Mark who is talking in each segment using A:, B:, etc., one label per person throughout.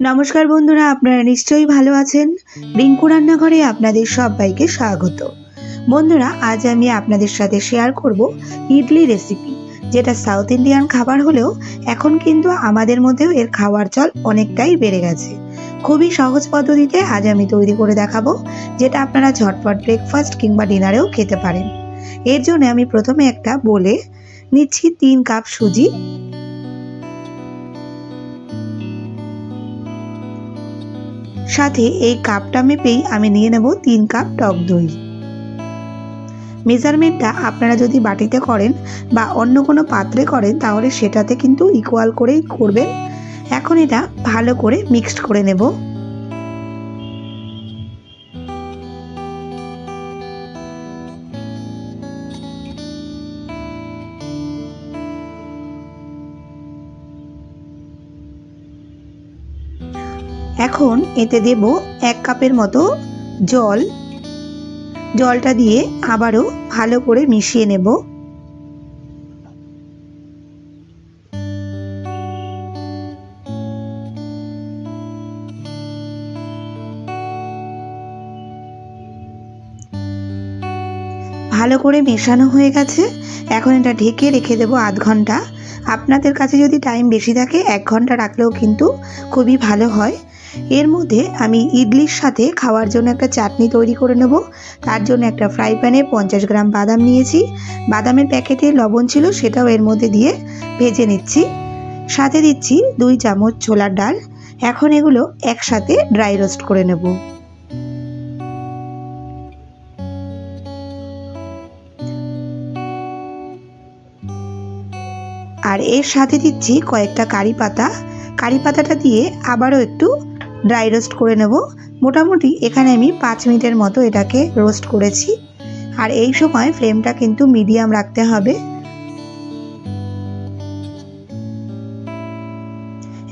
A: নমস্কার বন্ধুরা, আপনারা নিশ্চয়ই ভালো আছেন? রিঙ্কু রান্নাঘরে আপনাদের সবাইকে স্বাগত। বন্ধুরা, আজ আমি আপনাদের সাথে শেয়ার করব ইডলি রেসিপি যেটা সাউথ ইন্ডিয়ান খাবার হলেও এখন কিন্তু আমাদের মধ্যেও এর খাওয়ার চল অনেকটাই বেড়ে গেছে। খুবই সহজ পদ্ধতিতে আজ আমি তৈরি করে দেখাবো, যেটা আপনারা ঝটপট ব্রেকফাস্ট কিংবা ডিনারেও খেতে পারেন। এর জন্য আমি প্রথমে একটা বলে নিচ্ছি তিন কাপ সুজি সাথে এই কাপটা মেপেই আমি নিয়ে নেব তিন কাপ টক দই। মেজারমেন্টটা আপনারা যদি বাটিতে করেন বা অন্য কোনো পাত্রে করেন, তাহলে সেটাতে কিন্তু ইকুয়াল করেই করবেন। এখন এটা ভালো করে মিক্সড করে নেব। এখন এতে দেব এক কাপের মতো জল। জলটা দিয়ে আবারও ভালো করে মিশিয়ে নেব। ভালো করে মেশানো হয়ে গেছে। এখন এটা ঢেকে রেখে দেবো আধ ঘণ্টা। আপনাদের কাছে যদি টাইম বেশি থাকে, এক ঘণ্টা রাখলেও কিন্তু খুবই ভালো হয়। এর মধ্যে আমি ইডলির সাথে খাওয়ার জন্য একটা চাটনি তৈরি করে নেব। তার জন্য একটা ফ্রাই প্যানে পঞ্চাশ গ্রাম বাদাম নিয়েছি। বাদামের প্যাকেটে লবণ ছিল, সেটাও এর মধ্যে দিয়ে ভেজে নিচ্ছি। সাথে দিচ্ছি দুই চামচ ছোলার ডাল। এখন এগুলো একসাথে ড্রাই রোস্ট করে নেব। আর এর সাথে দিচ্ছি কয়েকটা কারি পাতা। কারি পাতাটা দিয়ে আবারও একটু ড্রাই রোস্ট করে নেব। মোটামুটি এখানে আমি পাঁচ মিনিটের মতো এটাকে রোস্ট করেছি। আর এই সময় ফ্লেমটা কিন্তু মিডিয়াম রাখতে হবে।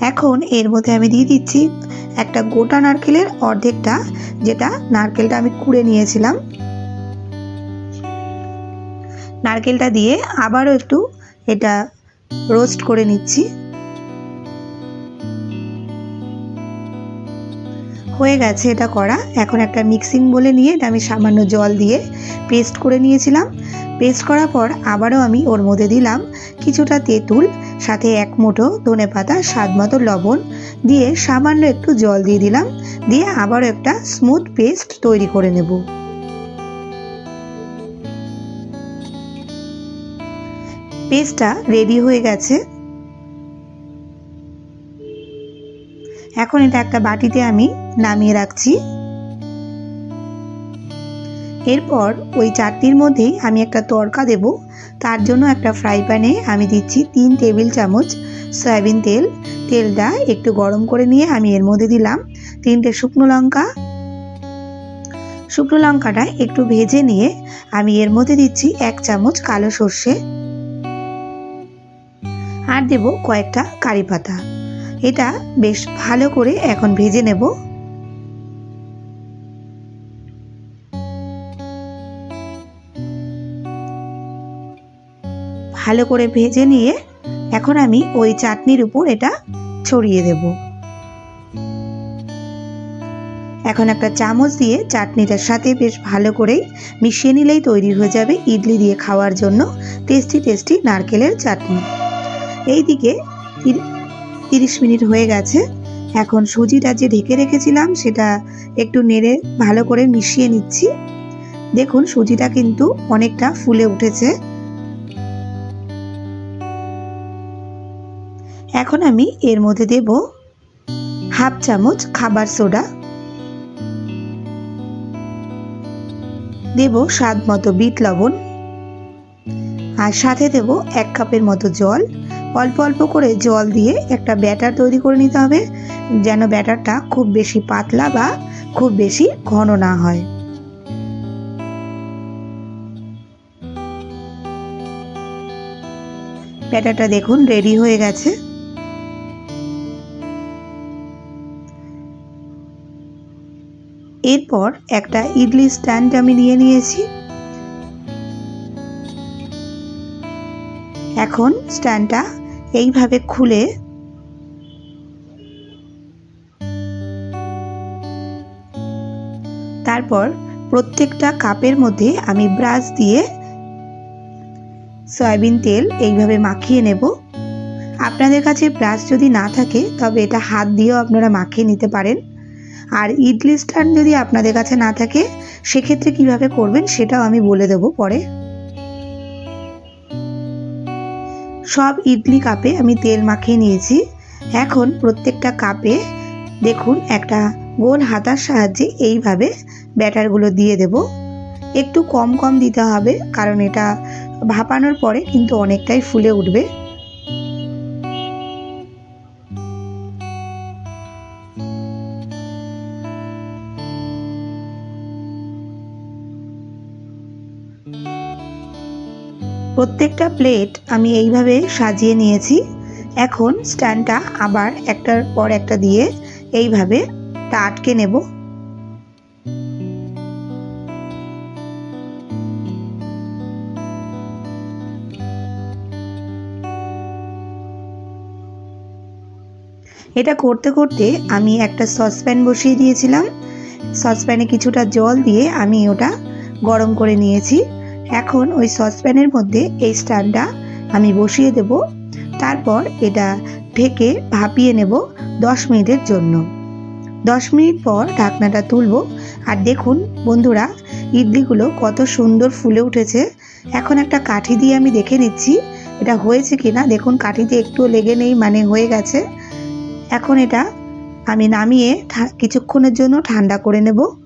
A: এখন এর মধ্যে আমি দিয়ে দিচ্ছি একটা গোটা নারকেলের অর্ধেকটা, যেটা নারকেলটা আমি কুড়ে নিয়েছিলাম। নারকেলটা দিয়ে আবারও একটু এটা রোস্ট করে নিচ্ছি। হয়ে গেছে এটা করা। এখন একটা মিক্সিং বলে নিয়ে এটা আমি সামান্য জল দিয়ে পেস্ট করে নিয়েছিলাম। পেস্ট করার পর আবারও আমি ওর মধ্যে দিলাম কিছুটা তেঁতুল, সাথে এক মুঠো ধনে পাতা, স্বাদ মতো লবণ দিয়ে সামান্য একটু জল দিয়ে দিলাম। দিয়ে আবারও একটা স্মুথ পেস্ট তৈরি করে নেব। পেস্টটা রেডি হয়ে গেছে। এখন এটা একটা বাটিতে আমি নামিয়ে রাখছি। এরপর ওই চাটনির মধ্যেই আমি একটা তড়কা দেব। তার জন্য একটা ফ্রাই প্যানে আমি দিচ্ছি তিন টেবিল চামচ সয়াবিন তেল। তেলটা একটু গরম করে নিয়ে আমি এর মধ্যে দিলাম তিনটে শুকনো লঙ্কা। শুকনো লঙ্কাটা একটু ভেজে নিয়ে আমি এর মধ্যে দিচ্ছি এক চামচ কালো সর্ষে। আর দেব কয়েকটা কারি পাতা। এটা বেশ ভালো করে এখন ভেজে নেব। ভালো করে ভেজে নিয়ে এখন আমি ওই চাটনির উপর এটা ছড়িয়ে দেব। এখন একটা চামচ দিয়ে চাটনিটার সাথে বেশ ভালো করে মিশিয়ে নিলেই তৈরি হয়ে যাবে ইডলি দিয়ে খাওয়ার জন্য টেস্টি টেস্টি নারকেলের চাটনি। এইদিকে তিরিশ মিনিট হয়ে গেছে। এখন সুজিটা যে ঢেকে রেখেছিলাম, সেটা একটু নেড়ে ভালো করে মিশিয়ে নিচ্ছি। দেখুন, সুজিটা কিন্তু অনেকটা ফুলে উঠেছে। এখন আমি এর মধ্যে দেব হাফ চামচ খাবার সোডা। দেব স্বাদ মতো বিট লবণ। আর সাথে দেব এক কাপের মতো জল। অল্প অল্প করে জল দিয়ে একটা ব্যাটার তৈরি করে নিতে হবে, যেন ব্যাটারটা খুব বেশি পাতলা বা খুব বেশি ঘন না হয়। ব্যাটারটা দেখুন রেডি হয়ে গেছে। এরপর একটা ইডলি স্ট্যান্ড আমি নিয়ে নিয়েছি। এখন স্ট্যান্ডটা এইভাবে খুলে তারপর প্রত্যেকটা কাপের মধ্যে আমি ব্রাশ দিয়ে সয়াবিন তেল এইভাবে মাখিয়ে নেব। আপনাদের কাছে ব্রাশ যদি না থাকে, তবে এটা হাত দিয়েও আপনারা মাখিয়ে নিতে পারেন। আর ইডলি স্ট্যান্ড যদি আপনাদের কাছে না থাকে, সেক্ষেত্রে কীভাবে করবেন সেটাও আমি বলে দেব পরে। সব ইডলি কাপে আমি তেল মাখিয়ে নিয়েছি। এখন প্রত্যেকটা কাপে দেখুন একটা গোল হাতার সাহায্যে এইভাবে ব্যাটারগুলো দিয়ে দেব। একটু কম কম দিতে হবে, কারণ এটা ভাপানোর পরে কিন্তু অনেকটাই ফুলে উঠবে। প্রত্যেকটা প্লেট আমি এইভাবে সাজিয়ে নিয়েছি। এখন স্ট্যান্ডটা আবার একটার পর একটা দিয়ে এইভাবে তা আটকে নেব। এটা করতে করতে আমি একটা সসপ্যান বসিয়ে দিয়েছিলাম। সসপ্যানে কিছুটা জল দিয়ে আমি ওটা গরম করে নিয়েছি। এখন ওই সসপ্যানের মধ্যে এই স্ট্যান্ডটা আমি বসিয়ে দেব। তারপর এটা ঢেকে ভাপিয়ে নেব দশ মিনিটের জন্য। দশ মিনিট পর ঢাকনাটা তুলব। আর দেখুন বন্ধুরা, ইডলিগুলো কত সুন্দর ফুলে উঠেছে। এখন একটা কাঠি দিয়ে আমি দেখে নিচ্ছি, এটা হয়েছে কি না দেখুন, কাঠিতে একটু লেগে নেই মানে হয়ে গেছে। এখন এটা আমি নামিয়ে কিছুক্ষণের জন্য ঠান্ডা করে নেব।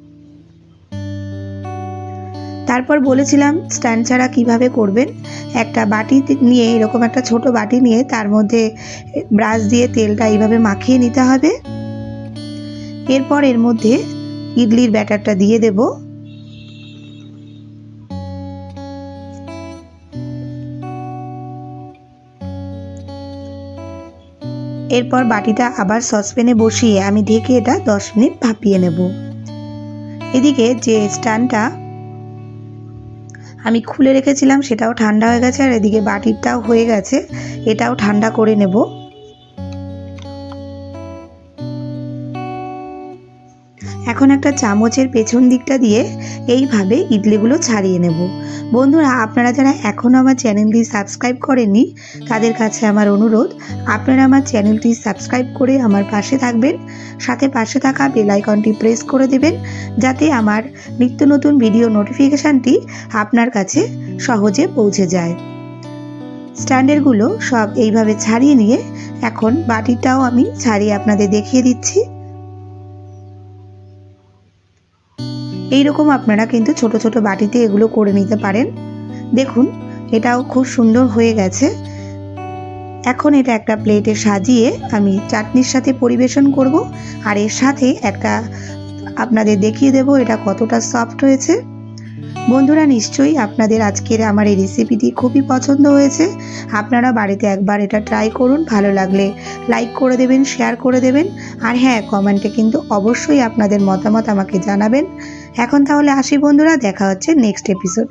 A: তারপর বলেছিলাম, স্ট্যান্ড ছাড়া কীভাবে করবেন? একটা বাটি নিয়ে, এরকম একটা ছোট বাটি নিয়ে তার মধ্যে ব্রাশ দিয়ে তেলটা এইভাবে মাখিয়ে নিতে হবে। এরপর এর মধ্যে ইডলির ব্যাটারটা দিয়ে দেব। এরপর বাটিটা আবার সসপ্যানে বসিয়ে আমি ঢেকে এটা দশ মিনিট ভাপিয়ে নেব। এদিকে যে স্ট্যান্ডটা আমি খুলে রেখেছিলাম, সেটাও ঠান্ডা হয়ে গেছে আর এদিকে বাটিরটাও হয়ে গেছে, এটাও ঠান্ডা করে নেব। এখন একটা চামচের পেছন দিকটা দিয়ে এইভাবে ইডলিগুলো ছাড়িয়ে নেব। বন্ধুরা, আপনারা যারা এখনও আমার চ্যানেলটি সাবস্ক্রাইব করেননি, তাদের কাছে আমার অনুরোধ, আপনারা আমার চ্যানেলটি সাবস্ক্রাইব করে আমার পাশে থাকবেন, সাথে পাশে থাকা বেল আইকনটি প্রেস করে দেবেন, যাতে আমার নিত্য নতুন ভিডিও নোটিফিকেশানটি আপনার কাছে সহজে পৌঁছে যায়। স্ট্যান্ডারগুলো সব এইভাবে ছাড়িয়ে নিয়ে এখন বাটিটাও আমি ছাড়িয়ে আপনাদের দেখিয়ে দিচ্ছি। এইরকম আপনারা কিন্তু ছোট ছোট বাটিতে এগুলো করে নিতে পারেন। দেখুন, এটাও খুব সুন্দর হয়ে গেছে। এখন এটা একটা প্লেটে সাজিয়ে আমি চাটনির সাথে পরিবেশন করব আর এর সাথে একটা আপনাদের দেখিয়ে দেব এটা কতটা সফট হয়েছে। বন্ধুরা, নিশ্চয়ই আপনাদের আজকের আমার এই রেসিপিটি খুবই পছন্দ হয়েছে। আপনারা বাড়িতে একবার এটা ট্রাই করুন, ভালো লাগলে লাইক করে দেবেন শেয়ার করে দেবেন। আর হ্যাঁ কমেন্টে কিন্তু অবশ্যই আপনাদের মতামত আমাকে জানাবেন। এখন তাহলে আসি বন্ধুরা দেখা হচ্ছে নেক্সট এপিসোডে